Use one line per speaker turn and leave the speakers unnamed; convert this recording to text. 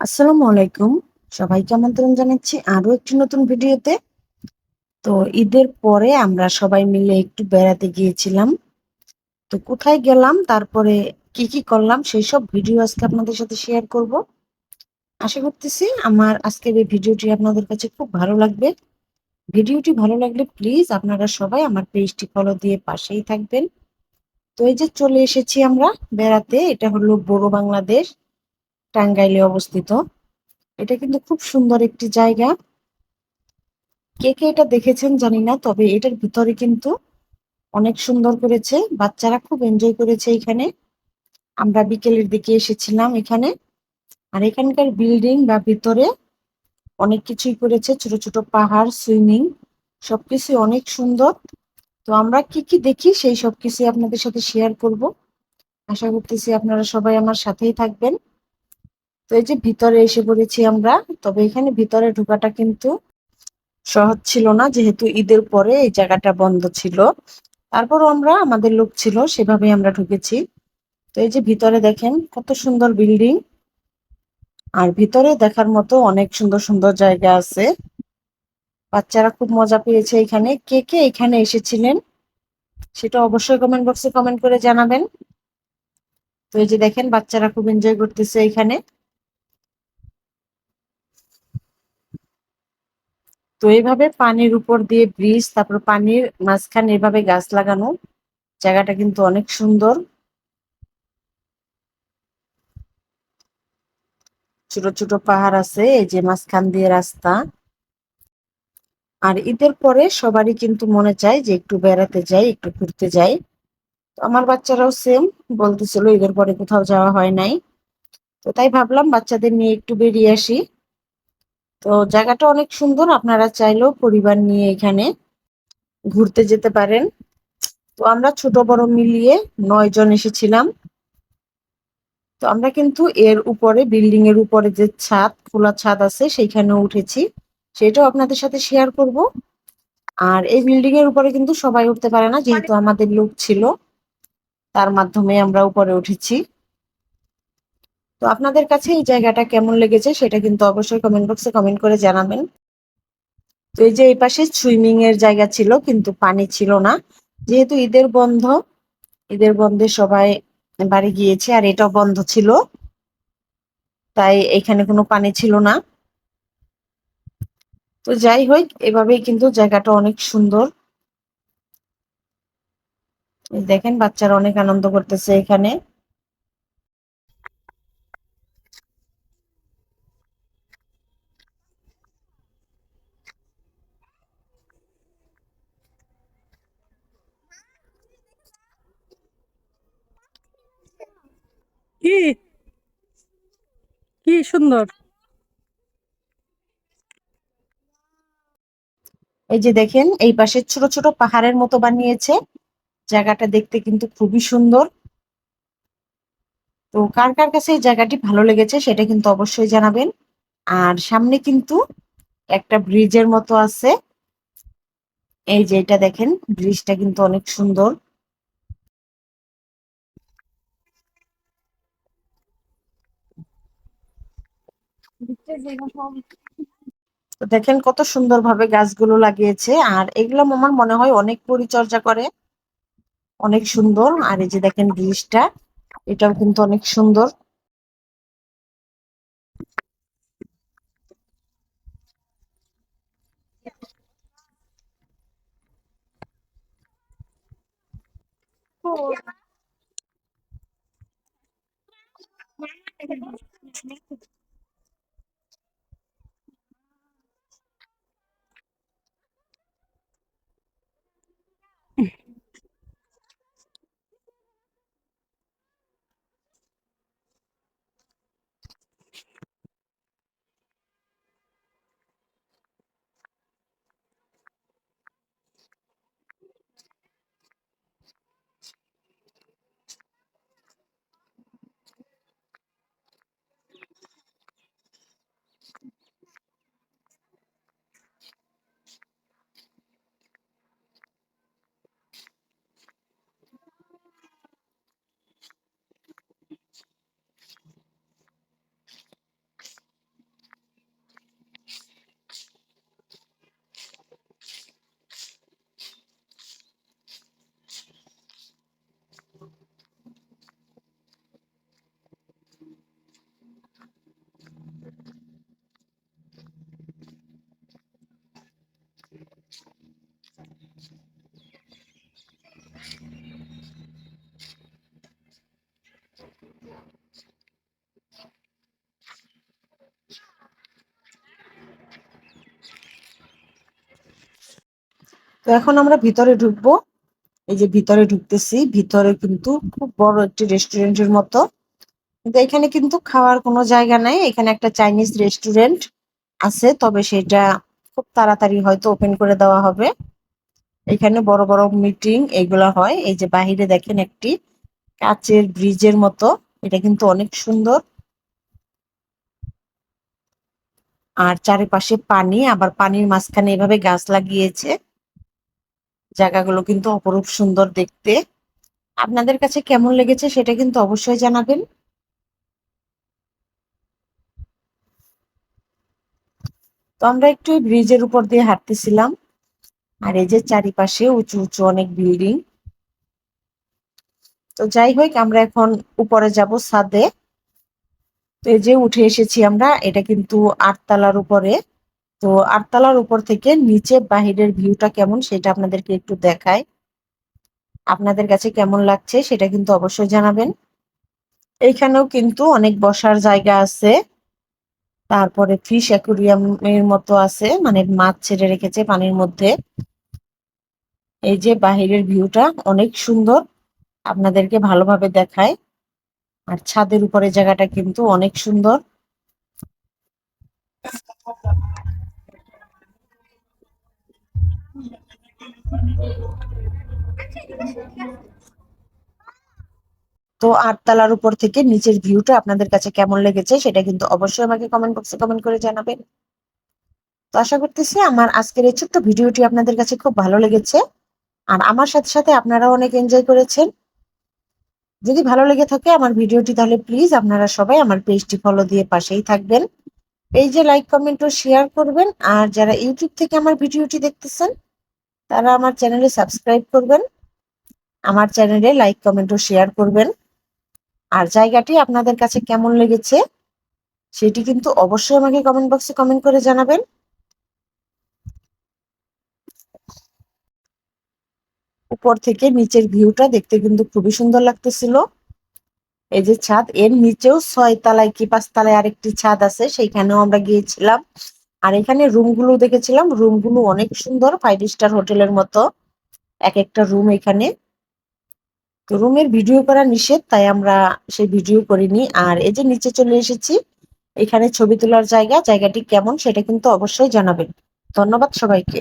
আসসালামু আলাইকুম। সবাইকে আমন্ত্রণ জানাচ্ছি আরও একটি নতুন ভিডিওতে। তো ঈদের পরে আমরা সবাই মিলে একটু বেড়াতে গিয়েছিলাম। তো কোথায় গেলাম, তারপরে কি কি করলাম, সেই সব ভিডিও আজকে আপনাদের সাথে শেয়ার করব। আশা করতেছি আমার আজকের এই ভিডিওটি আপনাদের কাছে খুব ভালো লাগবে। ভিডিওটি ভালো লাগলে প্লিজ আপনারা সবাই আমার পেজটি ফলো দিয়ে পাশেই থাকবেন। তো এই যে চলে এসেছি আমরা বেড়াতে, এটা হলো বড় বাংলাদেশ। টাঙ্গাইলে অবস্থিত। এটা কিন্তু খুব সুন্দর একটি জায়গা। কে কে এটা দেখেছেন জানি না, তবে এটার ভিতরে কিন্তু অনেক সুন্দর করেছে। বাচ্চারা খুব এনজয় করেছে এখানে। আমরা বিকেলের দিকে এসেছিলাম এখানে। আর এখানকার বিল্ডিং বা ভিতরে অনেক কিছুই করেছে। ছোট ছোট পাহাড় সুইমিং সবকিছু অনেক সুন্দর। তো আমরা কি কি দেখি সেই সব কিছু আপনাদের সাথে শেয়ার করব। আশা করতেছি আপনারা সবাই আমার সাথেই থাকবেন। তো এই যে ভিতরে এসে পড়েছি আমরা, তবে এখানে ভিতরে ঢোকাটা কিন্তু সহজ ছিল না, যেহেতু ঈদের পরে এই জায়গাটা বন্ধ ছিল। তারপরও আমরা, আমাদের লোক ছিল সেভাবে আমরা ঢুকেছি। তো এই যে ভিতরে দেখেন, কত সুন্দর বিল্ডিং। আর ভিতরে দেখার মতো অনেক সুন্দর সুন্দর জায়গা আছে। বাচ্চারা খুব মজা পেয়েছে এখানে। কে কে এখানে এসেছিলেন, সেটা অবশ্যই কমেন্ট বক্সে কমেন্ট করে জানাবেন। তো এই যে দেখেন, বাচ্চারা খুব এনজয় করতেছে এখানে। তো এইভাবে পানির উপর দিয়ে ব্রিজ, তারপর পানির মাঝখানে এভাবে গাছ লাগানো, জায়গাটা কিন্তু অনেক সুন্দর। ছোট ছোট পাহাড় আছে, এই যে মাঝখান দিয়ে রাস্তা। আর ঈদের পরে সবারই কিন্তু মনে চায় যে একটু বেড়াতে যাই, একটু ঘুরতে যাই। তো আমার বাচ্চারাও সেম বলতেছিল ঈদের পরে কোথাও যাওয়া হয় নাই। তো তাই ভাবলাম বাচ্চাদের নিয়ে একটু বেরিয়ে আসি। তো জায়গাটা অনেক সুন্দর, আপনারা চাইলেও পরিবার নিয়ে এখানে ঘুরতে যেতে পারেন। তো আমরা ছোট বড় মিলিয়ে নয় জন এসেছিলাম। তো আমরা কিন্তু এর উপরে, বিল্ডিং এর উপরে যে ছাদ, খোলা ছাদ আছে সেইখানে উঠেছি। সেটাও আপনাদের সাথে শেয়ার করব। আর এই বিল্ডিং এর উপরে কিন্তু সবাই উঠতে পারে না, যেহেতু আমাদের লোক ছিল, তার মাধ্যমে আমরা উপরে উঠেছি। তো আপনাদের কাছে এই জায়গাটা কেমন লেগেছে সেটা কিন্তু অবশ্যই কমেন্ট বক্সে কমেন্ট করে জানাবেন। তো এই যে এই পাশে সুইমিং এর জায়গা ছিল, কিন্তু পানি ছিল না। যেহেতু ঈদের বন্ধ, ঈদের বন্ধে সবাই বাড়ি গিয়েছে আর এটাও বন্ধ ছিল। তাই এখানে কোনো পানি ছিল না। তো যাই হোক, এভাবেই কিন্তু জায়গাটা অনেক সুন্দর। দেখেন, বাচ্চারা অনেক আনন্দ করতেছে এখানে।
কি? কি সুন্দর।
এই যে দেখেন, এই পাশে ছোট ছোট পাহাড়ের মতো বানিয়েছে। জায়গাটা দেখতে কিন্তু খুবই সুন্দর। তো কার কার কাছে এই জায়গাটি ভালো লেগেছে সেটা কিন্তু অবশ্যই জানাবেন। আর সামনে কিন্তু একটা ব্রিজের মতো আছে। এই যে এটা দেখেন, ব্রিজটা কিন্তু অনেক সুন্দর। দেখেন কত সুন্দরভাবে গাছগুলো লাগিয়েছে, আর এগুলো আমার মনে হয় অনেক পরিচর্যা করে, অনেক সুন্দর আর এই যে দেখেন ব্রিজটা এটাও কিন্তু অনেক সুন্দর Thank you. তো এখন আমরা ভিতরে ঢুকবো। এই যে ভিতরে ঢুকতেছি, ভিতরে কিন্তু খুব বড় একটি রেস্টুরেন্টের মতো। কিন্তু এখানে কিন্তু খাওয়ার কোনো জায়গা নাই, এখানে একটা চাইনিজ রেস্টুরেন্ট আছে, তবে সেটা খুব তাড়াতাড়ি হয়তো ওপেন করে দেওয়া হবে। এখানে বড় বড় মিটিং এগুলা হয়। এই যে বাহিরে দেখেন একটি কাচের ব্রিজের মতো, এটা কিন্তু অনেক সুন্দর। আর চারিপাশে পানি, আবার পানির মাঝখানে এভাবে গাছ লাগিয়েছে। জায়গাগুলো কিন্তু অপরূপ সুন্দর দেখতে। আপনাদের কাছে কেমন লেগেছে সেটা কিন্তু অবশ্যই জানাবেন। তো আমরা একটু ব্রিজের উপর দিয়ে হাঁটতেছিলাম। আর এই যে চারিপাশে উঁচু উঁচু অনেক বিল্ডিং। তো যাই হোক, আমরা এখন উপরে যাব ছাদে। তো এই যে উঠে এসেছি আমরা, এটা কিন্তু আটতলার উপরে। তো আটতলার উপর থেকে নিচে বাহিরের ভিউটা কেমন সেটা আপনাদেরকে একটু দেখায় আপনাদের কাছে কেমন লাগছে সেটা কিন্তু অবশ্যই জানাবেন। এইখানেও কিন্তু অনেক বসার জায়গা আছে। তারপরে ফিশ অ্যাকুরিয়ামের মতো আছে মানে মাছ ছেড়ে রেখেছে পানির মধ্যে। এই যে বাহিরের ভিউটা অনেক সুন্দর, আপনাদেরকে ভালোভাবে দেখায়। আর ছাদের উপরে জায়গাটা কিন্তু অনেক সুন্দর। তো আটতলার উপর থেকে নিচের ভিউটা আপনাদের কাছে কেমন লেগেছে সেটা কিন্তু অবশ্যই আমাকে কমেন্ট বক্সে কমেন্ট করে জানাবেন। তো আশা করতেছি আমার আজকের এই ছোট্ট ভিডিওটি আপনাদের কাছে খুব ভালো লেগেছে। আর আমার সাথে সাথে আপনারাও অনেক এনজয় করেছেন। যদি ভালো লেগে থাকে আমার ভিডিওটি তাহলে প্লিজ আপনারা সবাই আমার পেজটি ফলো দিয়ে পাশেই থাকবেন। পেজে লাইক কমেন্ট ও শেয়ার করবেন। আর যারা ইউটিউব থেকে আমার ভিডিওটি দেখতেছেন, তারা আমার চ্যানেলে সাবস্ক্রাইব করবেন। আমার চ্যানেলে লাইক, কমেন্ট ও শেয়ার করবেন। আর জায়গাটি আপনাদের কাছে কেমন লেগেছে, সেটি কিন্তু অবশ্যই আমাকে কমেন্ট বক্সে কমেন্ট করে জানাবেন। উপর থেকে নিচের ভিউটা দেখতে কিন্তু খুবই সুন্দর লাগতেছিল। এই যে ছাদ, এর নিচেও ছয় তলায় কি পাঁচ তলায় আরেকটি ছাদ আছে, সেইখানেও আমরা গিয়েছিলাম। আর এখানে রুমগুলো দেখেছিলাম, রুমগুলো অনেক সুন্দর, ফাইভ স্টার হোটেলের মতো। এক একটা রুম এখানে। তো রুমের ভিডিও করা নিষেধ, তাই আমরা সেই ভিডিও করিনি। আর এই যে নিচে চলে এসেছি, এখানে ছবি তোলার জায়গা, জায়গাটি কেমন সেটা কিন্তু অবশ্যই জানাবেন। ধন্যবাদ সবাইকে।